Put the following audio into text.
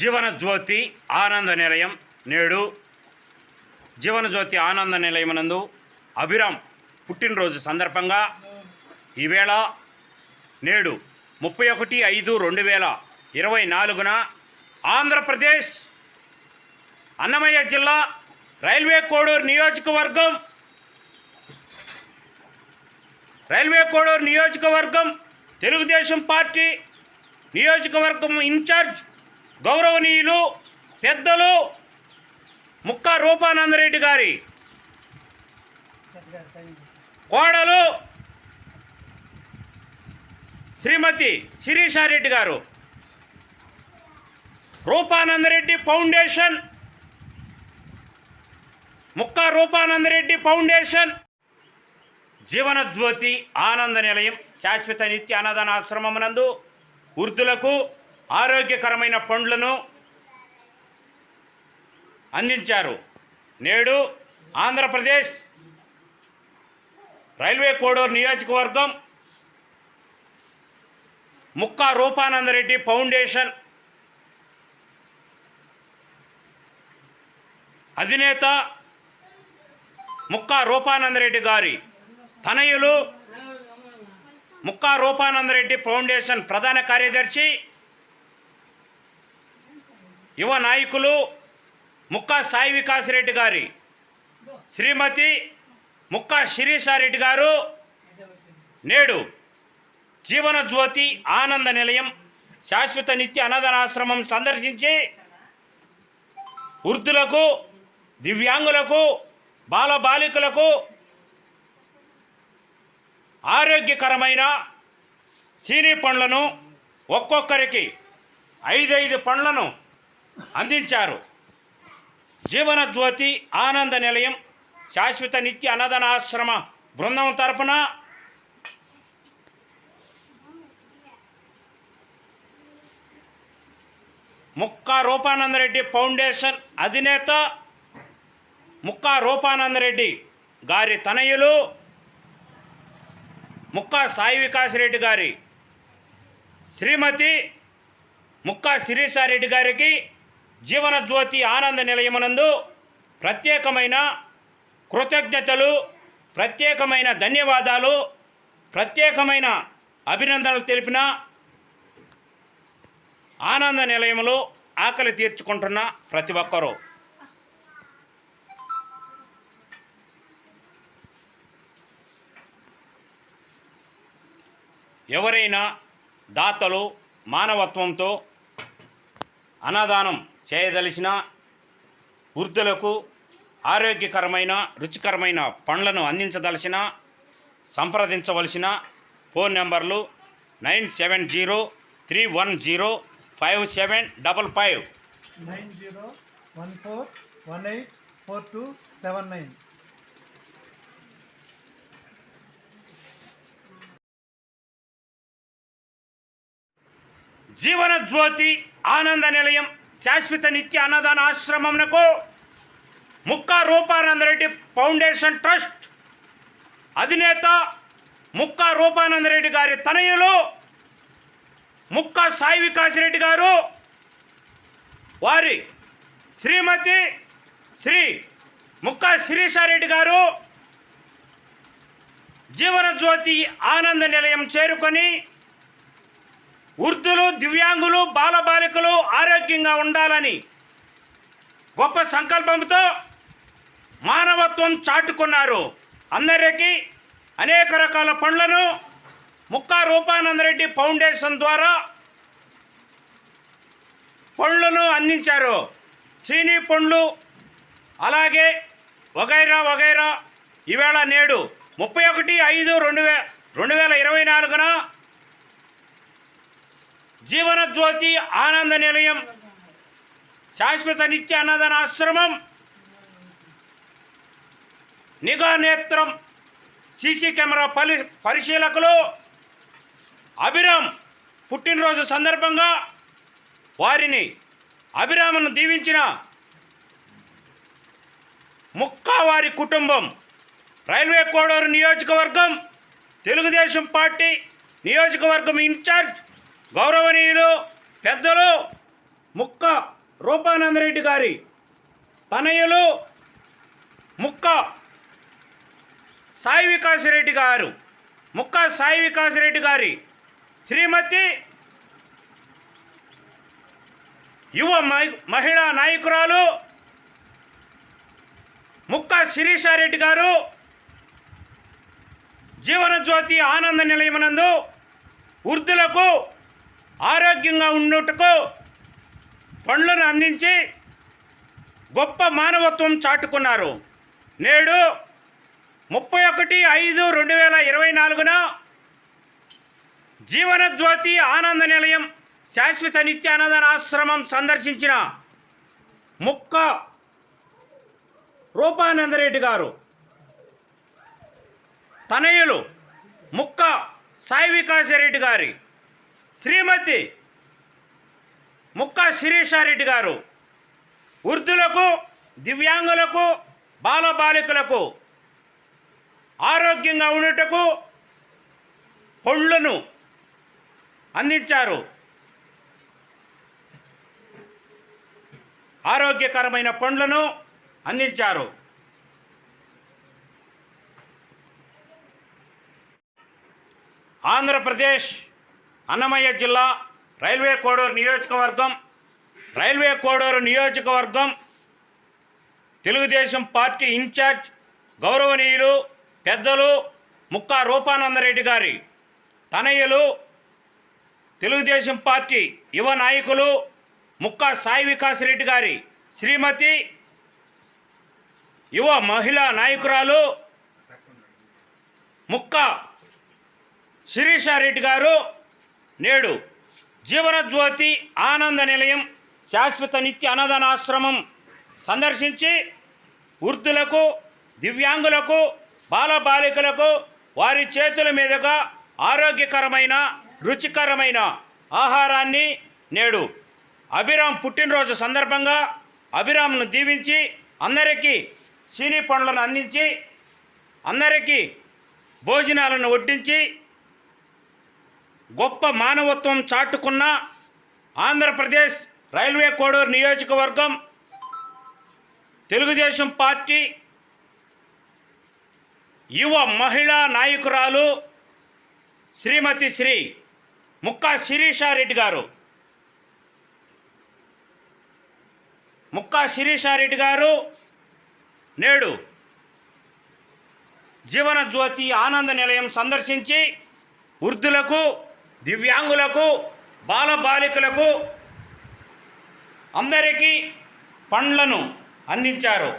జీవన జ్యోతి ఆనంద నిలయం నేడు. జీవన జ్యోతి ఆనంద నిలయమనందు అభిరామ్ పుట్టినరోజు సందర్భంగా ఈవేళ నేడు ముప్పై ఒకటి ఐదు రెండు వేల ఇరవై నాలుగున ఆంధ్రప్రదేశ్ అన్నమయ్య జిల్లా రైల్వే కోడూరు నియోజకవర్గం. రైల్వే కోడూరు నియోజకవర్గం తెలుగుదేశం పార్టీ నియోజకవర్గం ఇన్ఛార్జ్ గౌరవనీయులు పెద్దలు ముక్క రూపానందరెడ్డి గారి కోడలు శ్రీమతి శిరీషారెడ్డి గారు. రూపానందరెడ్డి ఫౌండేషన్. ముక్క రూపానందరెడ్డి ఫౌండేషన్. జీవనజ్యోతి ఆనంద నిలయం శాశ్వత నిత్య అన్నదాన ఆశ్రమమునందు వృద్ధులకు ఆరోగ్యకరమైన పండ్లను అందించారు. నేడు ఆంధ్రప్రదేశ్ రైల్వే కోడూరు నియోజకవర్గం ముక్కా రూపానందరెడ్డి ఫౌండేషన్ అధినేత ముక్కా రూపానందరెడ్డి గారి తనయులు ముక్కా రూపానందరెడ్డి ఫౌండేషన్ ప్రధాన కార్యదర్శి యువ నాయకులు ముక్కా సాయి వికాస్ రెడ్డి గారి శ్రీమతి ముక్కా శిరీషారెడ్డి గారు నేడు జీవన జ్యోతి ఆనంద నిలయం శాశ్వత నిత్య అనాథనాశ్రమం సందర్శించి వృద్ధులకు దివ్యాంగులకు బాలబాలికలకు ఆరోగ్యకరమైన చీనీ పండ్లను ఒక్కొక్కరికి ఐదైదు పండ్లను అందించారు. జీవన జ్యోతి ఆనంద నిలయం శాశ్వత నిత్య అన్నదానాశ్రమ బృందం తరపున ముక్కా రూపానందరెడ్డి ఫౌండేషన్ అధినేత ముక్కా రూపానందరెడ్డి గారి తనయులు ముక్కా సాయి వికాస్ రెడ్డి గారి శ్రీమతి ముక్కా శిరీషారెడ్డి గారికి జీవనజ్యోతి ఆనంద నిలయమునందు ప్రత్యేకమైన కృతజ్ఞతలు ప్రత్యేకమైన ధన్యవాదాలు ప్రత్యేకమైన అభినందనలు తెలిపిన ఆనంద నిలయంలో ఆకలి తీర్చుకుంటున్న ప్రతి ఒక్కరూ. ఎవరైనా దాతలు మానవత్వంతో అన్నదానం చేయదలిచిన వృద్ధులకు ఆరోగ్యకరమైన రుచికరమైన పండ్లను అందించదలసిన సంప్రదించవలసిన ఫోన్ నెంబర్లు nine seven zero three one zero five seven double five. Nine zero one four one eight four two seven nine. Jeevana Jyothi Ananda Nilayam. శాశ్వత నిత్య అన్నదాన ఆశ్రమంకు ముక్కా రూపానందరెడ్డి ఫౌండేషన్ ట్రస్ట్ అధినేత ముక్కా రూపానందరెడ్డి గారి తనయులు ముక్కా సాయి వికాస్ రెడ్డి గారు వారి శ్రీమతి శ్రీ ముక్కా శిరీషారెడ్డి గారు జీవనజ్యోతి ఆనంద నిలయం చేరుకొని వృద్ధులు దివ్యాంగులు బాలబాలికలు ఆరోగ్యంగా ఉండాలని గొప్ప సంకల్పంతో మానవత్వం చాటుకున్నారు. అందరికీ అనేక రకాల పండ్లను ముక్కా రూపానందరెడ్డి ఫౌండేషన్ ద్వారా పండ్లను అందించారు. చీనీ పండ్లు అలాగే వగైరా వగైరా ఈవేళ నేడు ముప్పై ఒకటి ఐదు రెండు వే రెండు వేల ఇరవై నాలుగున జీవనజ్యోతి ఆనంద నిలయం శాశ్వత నిత్య అన్నదాన ఆశ్రమం నిఘా నేత్రం సీసీ కెమెరా పరి పరిశీలకులు అభిరామ్ పుట్టినరోజు సందర్భంగా వారిని అభిరామను దీవించిన ముక్కావారి కుటుంబం రైల్వే కోడూరు నియోజకవర్గం తెలుగుదేశం పార్టీ నియోజకవర్గం ఇన్ఛార్జ్ గౌరవనీయులు పెద్దలు ముక్క రూపానందరెడ్డి గారి తనయులు ముక్క సాయి వికాస్ రెడ్డి గారు ముక్క సాయి వికాస్ రెడ్డి గారి శ్రీమతి యువ మహిళా నాయకురాలు ముక్క శిరీషారెడ్డి గారు జీవనజ్యోతి ఆనంద నిలయమనందు వృద్ధులకు ఆరోగ్యంగా ఉండుటకు పండ్లను అందించి గొప్ప మానవత్వం చాటుకున్నారు. నేడు ముప్పై ఒకటి ఐదు రెండు వేల ఇరవై నాలుగున జీవనజ్యోతి ఆనంద నిలయం శాశ్వత నిత్యానందన ఆశ్రమం సందర్శించిన ముక్క రూపానందరెడ్డి గారు. తనయులు ముక్క సాయి వికాసరెడ్డి గారి. శ్రీమతి ముక్క శిరీషారెడ్డి గారు వృద్ధులకు దివ్యాంగులకు బాలబాలికలకు ఆరోగ్యంగా ఉండుటకు పండ్లను అందించారు. ఆరోగ్యకరమైన పండ్లను అందించారు. ఆంధ్రప్రదేశ్ అన్నమయ్య జిల్లా రైల్వే కోడూరు నియోజకవర్గం రైల్వే కోడూరు నియోజకవర్గం తెలుగుదేశం పార్టీ ఇన్ఛార్జ్ గౌరవనీయులు పెద్దలు ముక్కా రూపానందరెడ్డి గారి తనయ్యలు తెలుగుదేశం పార్టీ యువ నాయకులు ముక్కా సాయి వికాస్ రెడ్డి గారి శ్రీమతి యువ మహిళా నాయకురాలు ముక్క శిరీషారెడ్డి గారు నేడు జీవనజ్యోతి ఆనంద నిలయం శాశ్వత నిత్య అన్నదానాశ్రమం సందర్శించి వృద్ధులకు దివ్యాంగులకు బాలబాలికలకు వారి చేతుల మీదుగా ఆరోగ్యకరమైన రుచికరమైన ఆహారాన్ని నేడు అభిరామ్ పుట్టినరోజు సందర్భంగా అభిరామ్ను దీవించి అందరికీ చీనీ పండ్లను అందించి అందరికీ భోజనాలను వడ్డించి గొప్ప మానవత్వం చాటుకున్న ఆంధ్రప్రదేశ్ రైల్వే కోడూరు నియోజకవర్గం తెలుగుదేశం పార్టీ యువ మహిళా నాయకురాలు శ్రీమతి శ్రీ ముక్కా శిరీషారెడ్డి గారు. ముక్కా శిరీషారెడ్డి గారు నేడు జీవనజ్యోతి ఆనంద నిలయం సందర్శించి వృద్ధులకు దివ్యాంగులకు బాలబాలికలకు అందరికీ పండ్లను అందించారు.